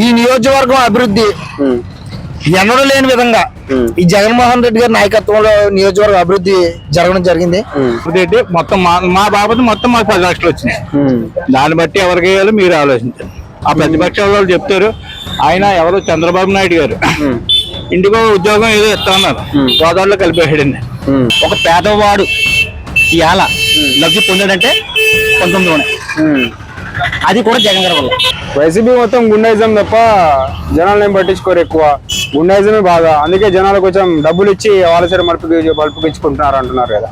ఈ నియోజకవర్గం అభివృద్ధి ఎన్నడూ లేని విధంగా ఈ జగన్మోహన్ రెడ్డి గారి నాయకత్వంలో నియోజకవర్గం అభివృద్ధి జరగడం జరిగింది. ఏంటి మొత్తం మా మా బాబు మొత్తం మాకు పది లక్షలు వచ్చినాయి. దాన్ని బట్టి ఎవరికి వేయాలో మీరు ఆలోచించండి. ఆ ప్రతిపక్షాల వాళ్ళు చెప్తారు ఆయన ఎవరు? చంద్రబాబు నాయుడు గారు. ఇంటికో ఉద్యోగం ఏదో ఇస్తా ఉన్నారు గోదావరిలో కలిపేసాడండి ఒక పేదవాడు ఇవాళ లబ్ధి పొందాడంటే పంతొమ్మిదిలోనే ఉమ్. అది కూడా జగన్ గారి వల్ల. వైసీపీ మొత్తం గుండాయిజం తప్ప జనాలు ఏం పట్టించుకోరు ఎక్కువ. గుండాయిజమే బాగా అందుకే జనాలు కొంచెం డబ్బులు ఇచ్చి వాళ్ళ సరే మలుపుకి ఇచ్చుకుంటున్నారు అంటున్నారు కదా.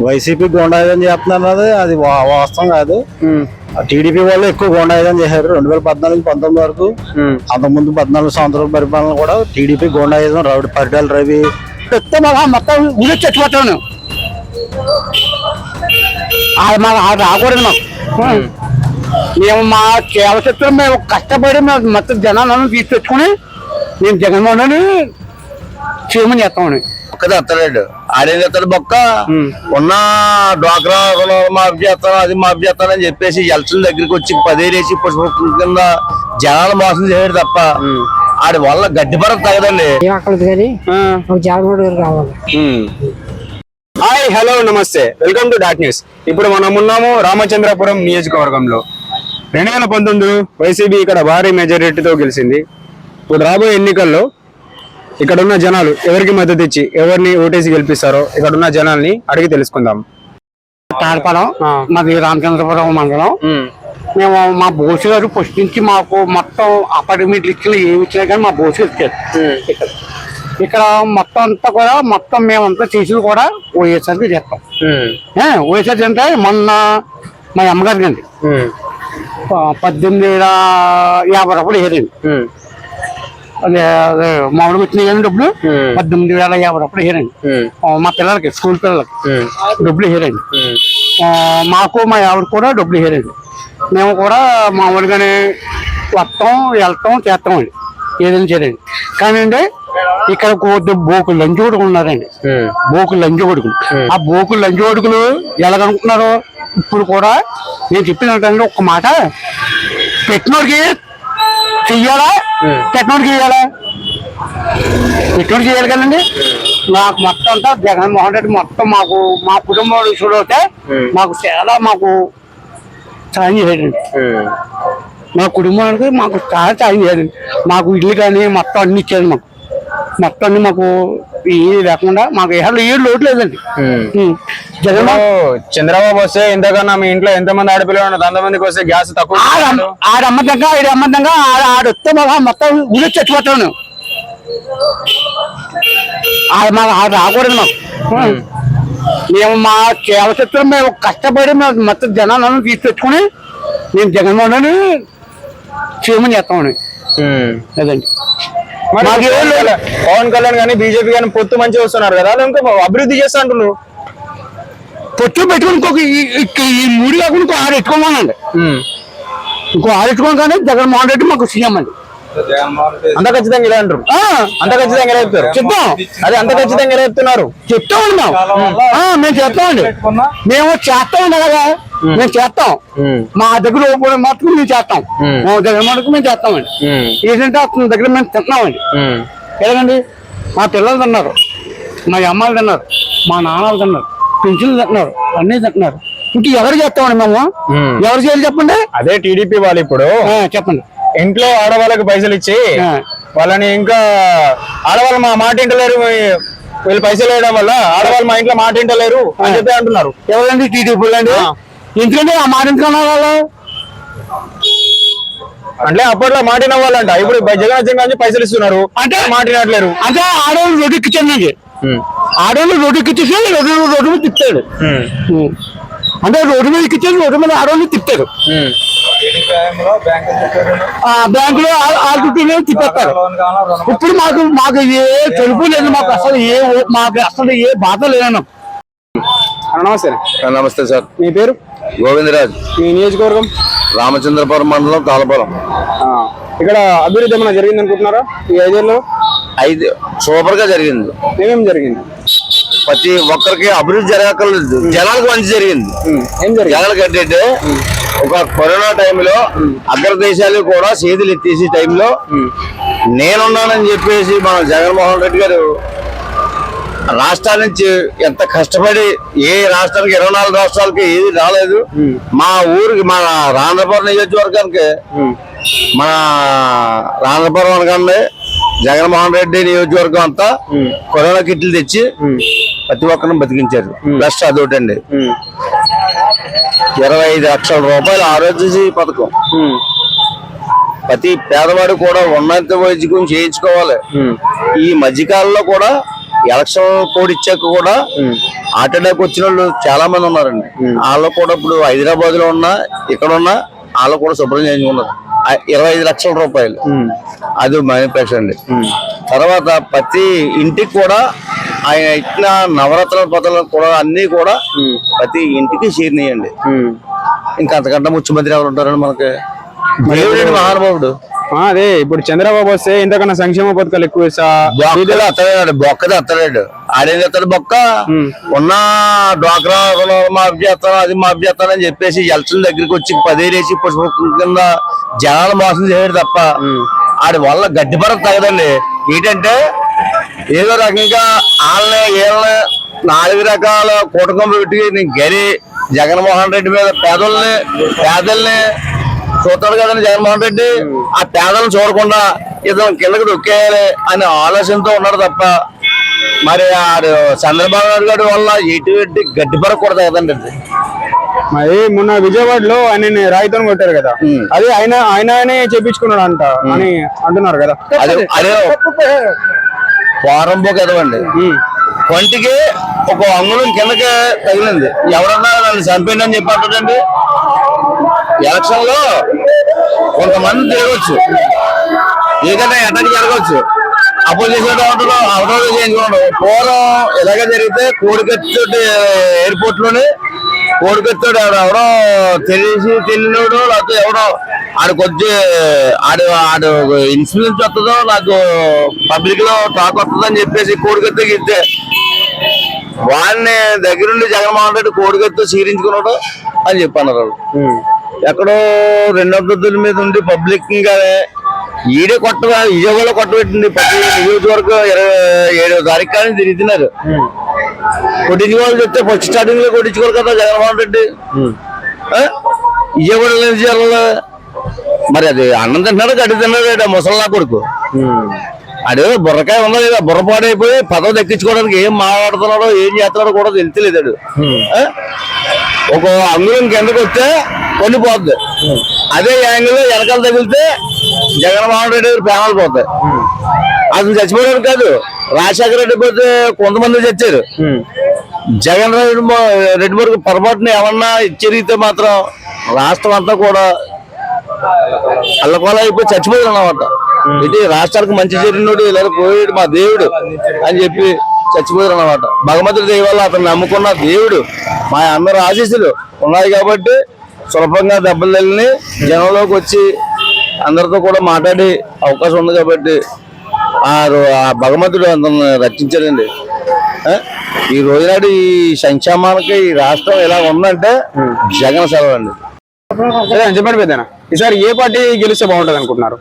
వైసీపీ గోండాయుధం చేస్తున్నది అది వా- వాస్తవం కాదు. టీడీపీ వాళ్ళు ఎక్కువ గోండాయుధం చేశారు. రెండు వేల పద్నాలుగు నుంచి పంతొమ్మిది వరకు. అంతకుముందు పద్నాలుగు సంవత్సరాల పరిపాలన కూడా టీడీపీ గోండాయుధం రౌడి పరిటాల రవి. మొత్తం ఊరి చచ్చిపోతాను రాకూడదు మాకు. మేము మా కేవలం మేము కష్టపడి మేము మొత్తం జనాలను తీసుకొచ్చుకొని మేము జగన్మోహన్ రెడ్డి చేయమని చేస్తామని. ఒక్కదే ఎత్తలేడు ఆడేం ఎత్తాడు బొక్క? ఉన్న డ్వాక్రా మాఫ్ చేస్తాను అది మాఫ్ చేస్తానని చెప్పేసి ఎలక్షన్ దగ్గరికి వచ్చి పదేరేసి పుష్ప కింద జనాలు మోసం చేయడు తప్ప ఆడి వల్ల గడ్డి పరకు తగదండి. Hi hello namaste. Welcome to dot news. ఇప్పుడు మనం ఉన్నాము రామచంద్రపురం నియోజకవర్గంలో. రెండు వేల పంతొమ్మిది వైసీపీ ఇక్కడ భారీ మెజారిటీతో గెలిచింది. ఇప్పుడు రాబోయే ఎన్నికల్లో ఇక్కడ ఉన్న జనాలు ఎవరికి మద్దతు ఇచ్చి ఎవరిని ఓటేసి గెలిపిస్తారో ఇక్కడ ఉన్న జనాల్ని అడిగి తెలుసుకుందాం. తాడపాలెం మాది రామచంద్రపురం మండలం. మేము మా బోసు గారు ఫస్ట్ నుంచి మాకు మొత్తం అపార్ట్మెంట్లు ఇచ్చిన ఏమి ఇచ్చినా కానీ మా బోసు ఇచ్చారు. ఇక్కడ. ఇక్కడ మొత్తం అంతా కూడా మొత్తం మేమంతా చేసి కూడా వైఎస్ఆర్కి చేస్తాం. ఏ, వైఎస్ఆర్ అంటే మొన్న మా అమ్మగారికి అండి పద్దెనిమిది వేల యాభై రూపాయలు అదే మామిడి వచ్చినాయి కానీ డబ్బులు పద్దెనిమిది వేల యాభై రూపాయలు వేరండి మా పిల్లలకి స్కూల్ పిల్లలకి డబ్బులు వేరండి ఆ, మాకు మా ఆవిడ కూడా డబ్బులు వేరండి మేము కూడా మామూలుగానే వస్తాం వెళ్తాం చేస్తామండి ఏదైనా చేయండి కానీ అండి ఇక్కడ కొద్ది బోకులు లంచి కొడుకులు ఉన్నారండి బోకులు లంచి కొడుకులు ఆ బోకులు లంచి కొడుకులు ఎలాగనుకుంటున్నారు ఇప్పుడు కూడా నేను చెప్పినట్టండి ఒక్క మాట. పెట్టినోడికి చెయ్యాలా? పెట్టినోడికి చెయ్యాలా? పెట్టినోడికి చేయాలి కదండి. నాకు మొత్తం అంతా జగన్మోహన్ రెడ్డి మొత్తం మాకు మా కుటుంబం అయితే మాకు చాలా మాకు సాయం చేయడండి మా. కుటుంబానికి మాకు చాలా సాయం చేయడండి మాకు ఇల్లు కానీ మొత్తం అన్ని ఇచ్చేది మాకు. మొత్తం అన్ని మాకు ఏ లేకుండా మాకు ఏ ఏ లోటు లేదండి. చంద్రబాబు వస్తే ఎంతకన్నా మీ ఇంట్లో ఎంత మంది ఆడపిల్లలు ఉన్నారు అంత మందికి వస్తే గ్యాస్ తక్కువ ఆడ- ఆడ అమ్మదంగా ఆడ అమ్మదంగా ఆడ ఆడొస్తే మాకు మొత్తం ఊరి చచ్చిపోతాను. ఆడ మాకు ఆడ రాకూడదు మాకు. మేము. మా కేవలం మేము కష్టపడి మేము మొత్తం జనాలను తీసుకొచ్చుకొని మేము జగన్మోహన్ చేయమని చేస్తామని. లేదండి. మాకు. పవన్ కళ్యాణ్ కానీ బీజేపీ కానీ పొత్తు మంచిగా వస్తున్నారు కదా ఇంకా అభివృద్ధి చేస్తా అంటున్నారు పొత్తు పెట్టుకుని ఇంకొక ఈ- మూడు కాకుండా ఇంకో ఆరు ఎట్టుకోమనండి ఇంకో ఆరు ఎట్టుకోని కానీ జగన్మోహన్ రెడ్డి మాకు సీఎం అండి. అంత ఖచ్చితంగా ఇలా అంటారు. అంత ఖచ్చితంగా ఎలా చెప్తారు. చెప్తాం. అదే అంత ఖచ్చితంగా ఎలా చెప్తున్నారు. చెప్తామండి మేము ఆ, మేము చేస్తామండి మేము చేస్తామండి అలాగా మేము చేస్తాం. మా దగ్గర మాత్రం మేము చేస్తాం. మా దగ్గర మటుకు మేము చేస్తామండి. ఏంటంటే అతని దగ్గర మేము తింటున్నామండి. ఎలాగండి మా పిల్లలు తిన్నారు. మా అమ్మాయిలు తిన్నారు. మా నాన్నలు తిన్నారు. పెన్షన్లు తింటున్నారు అన్నీ తింటున్నారు ఇంక ఎవరు చేస్తామండి మేము? ఎవరు చేయాలి చెప్పండి? అదే టీడీపీ వాళ్ళు ఇప్పుడు. చెప్పండి. ఇంట్లో ఆడవాళ్ళకి పైసలు ఇచ్చి. వాళ్ళని ఇంకా ఆడవాళ్ళు మా మాట ఇంటలేరు వీళ్ళు పైసలు వేయడం వల్ల ఆడవాళ్ళు మా ఇంట్లో మాట ఇంటలేరు అని చెప్పి అంటున్నారు. ఎవరండి? టీడీపీ అండి ఎందుకంటే ఆ మాట ఎందుకన్నారు వాళ్ళు? అంటే అప్పట్లో మాటిన వాళ్ళంట ఇప్పుడు జగన్ వచ్చిన కానీ పైసలు ఇస్తున్నారు. అంటే మాటినట్లేరు అంటే ఆడవాళ్ళు రోడ్డు ఎక్కించండి ఆడవాళ్ళు రోడ్డు ఎక్కించేసి రోడ్డు రోడ్డు మీద తిప్పాడు. అంటే రోడ్డు మీద ఎక్కించేసి రోడ్డు మీద ఆడవాళ్ళు తిప్పారు ఆ బ్యాంకులో ఆడుకుంటూనే తిప్పేస్తారు. ఇప్పుడు మాకు మాకు ఏ తెలుపు లేదు. మాకు అసలు ఏ మాకు అసలు ఏ బాధ లేదన్న. నమస్తే. నమస్తే సార్. మీ పేరు? గోవిందరాజ్. మీ నియోజకవర్గం? రామచంద్రపురం మండలం తాళపురం ఇక్కడ అభివృద్ధి ఏమైనా జరిగింది అనుకుంటున్నారా? ఈ ఐదేళ్ళలో ఐదు సూపర్గా జరిగింది. ఏమేమి జరిగింది? ప్రతి ఒక్కరికి అభివృద్ధి జరగక్కర్లేదు జనాలకు మంచి జరిగింది. ఏం జరిగింది? జనాలకు ఏంటంటే ఒక కరోనా టైంలో అగ్రదేశాలు కూడా చేతులు ఎత్తేసి టైంలో నేనున్నానని చెప్పేసి మన జగన్మోహన్ రెడ్డి గారు రాష్ట్రాల నుంచి ఎంత కష్టపడి ఏ రాష్ట్రానికి ఇరవై నాలుగు రాష్ట్రాలకి ఏది రాలేదు. మా ఊరికి మన రాంధ్రపురం నియోజకవర్గానికి మన రాంధ్రపురం అనగానే జగన్మోహన్ రెడ్డి నియోజకవర్గం అంతా కరోనా కిట్లు తెచ్చి ప్రతి ఒక్కరిని బతికించారు. ప్లస్ అదొకటండి ఇరవై ఐదు లక్షల రూపాయల ఆరోగ్యశ్రీ పథకం. ప్రతి పేదవాడు కూడా ఉన్నత వైద్యం చేయించుకోవాలి. ఈ మధ్యకాలంలో కూడా ఎలక్షన్ కోడ్ ఇచ్చాక కూడా హార్ట్ అటాక్ వచ్చిన వాళ్ళు చాలా మంది ఉన్నారండి. వాళ్ళు కూడా ఇప్పుడు హైదరాబాద్లో ఉన్నా ఇక్కడ ఉన్నా వాళ్ళు కూడా శుభ్రం చేయించుకున్నారు. ఇరవై ఐదు లక్షల రూపాయలు. అది మ్యానుఫ్యాక్చర్ అండి. తర్వాత ప్రతి ఇంటికి కూడా ఆయన ఇచ్చిన నవరత్న పథకాలు కూడా అన్ని కూడా ప్రతి ఇంటికి చేరినాయండి ఇంకా అంతకంటే ముఖ్యమంత్రి ఎవరు ఉంటారండి మనకి? మహానుభావుడు? అదే ఇప్పుడు చంద్రబాబు వస్తే ఇంతకన్నా సంక్షేమ పథకాలు ఎక్కువ ఇస్తా. బొక్కది అత్తలేడు బొక్కది అత్తలేడు. ఆడేం చేస్తాడు బొక్క? ఉన్న డ్వాక్రా మాఫ్ చేస్తాను అది మాఫ్ చేస్తానని చెప్పేసి ఎలక్షన్ దగ్గరికి వచ్చి పదేరేసి పుష్ప కింద జనాలు మోసం చేయడు తప్ప ఆడి వల్ల గడ్డిపర తగదండి ఏంటంటే ఏదో రకంగా వాళ్ళని వీళ్ళని నాలుగు రకాల కూటకంలో పెట్టి నేను గరి జగన్మోహన్ రెడ్డి మీద పేదల్ని పేదల్ని చూస్తాడు కదండి జగన్మోహన్ రెడ్డి. ఆ పేదలను చూడకుండా ఇతను కిందకి దొక్కేయాలి అనే ఆలోచనతో ఉన్నాడు తప్ప మరి ఆడు చంద్రబాబు నాయుడు గారి వల్ల ఎటువంటి గడ్డి పరకూడదు కదండి. మరి మొన్న విజయవాడలో ఆయన రాయితో కొట్టారు కదా. అది ఆయన ఆయన ఆయనే చేపించుకున్నాడు అంట అని అంటున్నారు కదా. అదే అదే వారం పోక ఎదవండి కొంటికి ఒక అంగుళం కిందకి తగిలింది. ఎవరన్నా నన్ను చంపండి అని చెప్పి అంటాడండి. ఎలక్షన్లో కొంతమంది తిరగచ్చు. ఏదైనా అటాక్ జరగవచ్చు అపోజిషన్ ఉంటాడు అవరోధం చేయించుకోండి పూర్వం ఇలాగే జరిగితే కోడికత్తోటి ఎయిర్పోర్ట్లోనే కోడికత్తోడు ఎవడో తెలిసి తెలియనోడు లేకపోతే ఎవడో ఆడు కొద్ది ఆడు ఆడు ఇన్సూరెన్స్ వస్తుందో నాకు పబ్లిక్లో టాక్ వస్తుందో అని చెప్పేసి కోడికత్తో ఇస్తే వాడిని దగ్గరుండి జగన్మోహన్ రెడ్డి కోడికత్తో చీరించుకున్నాడు అని చెప్పన్నారు వాళ్ళు. ఎక్కడో రెండు అభ్యర్థుల మీద ఉండి పబ్లిక్ ఈడే కొట్ట విజయవాడలో కొట్టబెట్టింది ప్రతి నియోజకవర్గం ఇరవై ఏడో తారీఖు కానీ తిరుగుతున్నారు. కొట్టించుకోవాలి చెప్తే ఫస్ట్ స్టార్టింగ్లో కొట్టించుకోవాలి కదా జగన్మోహన్ రెడ్డి. ఏం చేయాలి మరి అది అన్నం తింటున్నాడు గడ్డి తిన్నాడు ముసల్లా కొడుకు? అదే బుర్రకాయ ఉందా లేదా? బుర్ర పాడైపోయి పదవి దక్కించుకోవడానికి ఏం మాట్లాడుతున్నాడో ఏం చేస్తున్నాడో కూడా తెలియలేదు? ఒక అంగుళం కిందకు వస్తే కొండిపోద్ది అదే యాంగిల్ వెనకాల తగిలితే జగన్మోహన్ రెడ్డి గారి ప్రాణాలు పోతాయి. అతను చచ్చిపోయాడు కాదు రాజశేఖర రెడ్డి పోతే కొంతమంది చచ్చారు. జగన్ రెడ్డి రెడ్డి వరకు పొరపాటున ఏమన్నా జరిగితే మాత్రం రాష్ట్రం అంతా కూడా అల్లకోల అయిపోయి చచ్చిపోయాడు అన్నమాట. ఇది రాష్ట్రానికి మంచి జరిగినోడు ఇలా పోయాడు మా దేవుడు అని చెప్పి చచ్చిపోతారు అన్నమాట భగవంతుడి దయ అతను నమ్ముకున్న దేవుడు మా అందరు ఆశీస్సులు ఉన్నాయి కాబట్టి సులభంగా దెబ్బలు తల్లిని జనంలోకి వచ్చి అందరితో కూడా మాట్లాడే అవకాశం ఉంది కాబట్టి ఆ రో- ఆ భగవంతుడు అందరిని రక్షించాడండి. ఈ రోజునాడు ఈ సంక్షేమానికి ఈ రాష్ట్రం ఎలా ఉందంటే జగన్ సెలవు అండి. ఈసారి ఏ పార్టీ గెలిస్తే బాగుంటుంది అనుకుంటున్నారు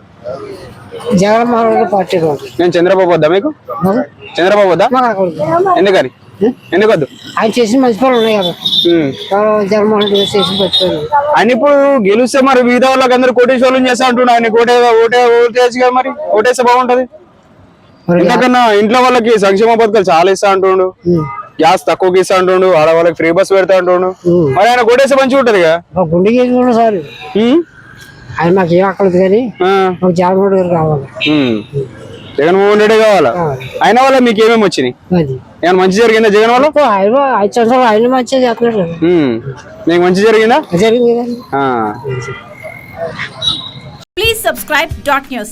జగన్మోహన్ రెడ్డి పార్టీ నేను చంద్రబాబు వద్దా మీకు? చంద్రబాబు వద్దా? ఎందుకని? ఎందుకొద్దు? ఆయన చేసిన మంచి పనులు ఉన్నాయి కదా. జగన్మోహన్ రెడ్డి చేసిన మంచి పనులు. ఆయన ఇప్పుడు గెలిస్తే మరి మిగతా వాళ్ళకి అందరు కోటేశ్వరం చేస్తా అంటున్నా. ఆయన కోటే ఓటే ఓటేసి కదా మరి? ఓటేస్తే బాగుంటది. ఎందుకన్నా ఇంట్లో వాళ్ళకి సంక్షేమ పథకాలు చాలా ఇస్తా అంటుండు. గ్యాస్ తక్కువకి ఇస్తా అంటుండు. ఆడవాళ్ళకి ఫ్రీ బస్ పెడతా అంటుండు. మరి ఆయన కోటేస్తే మంచిగా ఉంటది కదా గుండె సార్? ఆయన మాకు ఏం అక్కర్లేదు కానీ ఆ. ఒక జగన్మోహన్ గారు కావాలి. జగన్మోహన్ రెడ్డి కావాలా. ఆయన వల్ల మీకు ఏమేమి వచ్చినాయి ఏమైనా మంచి జరిగిందా జగన్ వల్ల ఆయన ఐదు సంవత్సరాలు ఆయన మంచిగా చేస్తున్నాడు కదా. ఉమ్. మీకు మంచి జరిగిందా జరిగింది. Please subscribe dot news.